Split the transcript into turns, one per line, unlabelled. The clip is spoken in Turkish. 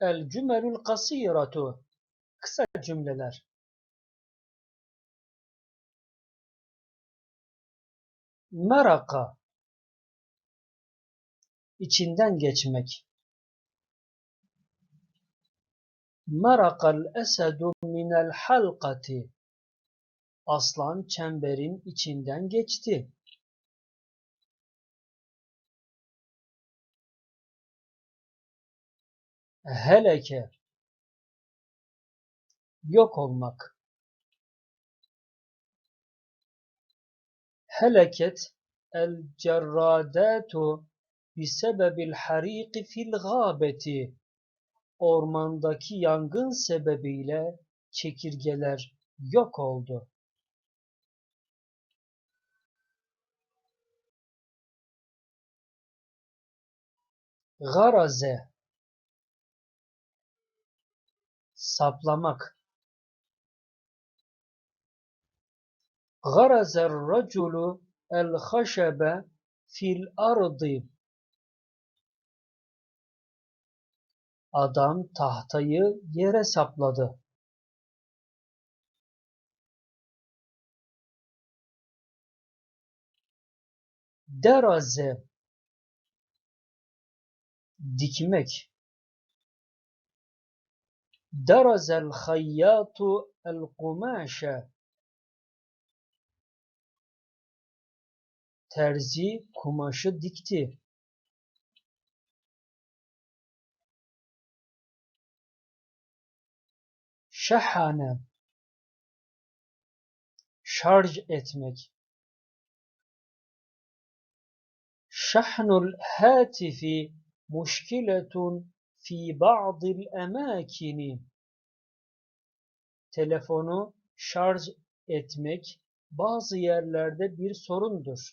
El cümelul kasiratu. Kısa cümleler. Meraka. İçinden geçmek. Merakal esedu minel halkati. Aslan çemberin içinden geçti. Heleke. Yok olmak. Heleket el cerradatu bisebebil hariki fil gâbeti. Ormandaki yangın sebebiyle çekirgeler yok oldu. Garaze saplamak. Garazer raculu el haşebe fil ardı. Adam tahtayı yere sapladı. Deraze dikmek. درز الخياط القماش. ترزي قماش دكتي شحن شارج اتمك شحن الهاتف مشكله fi ba'dil emakini. Telefonu şarj etmek bazı yerlerde bir sorundur.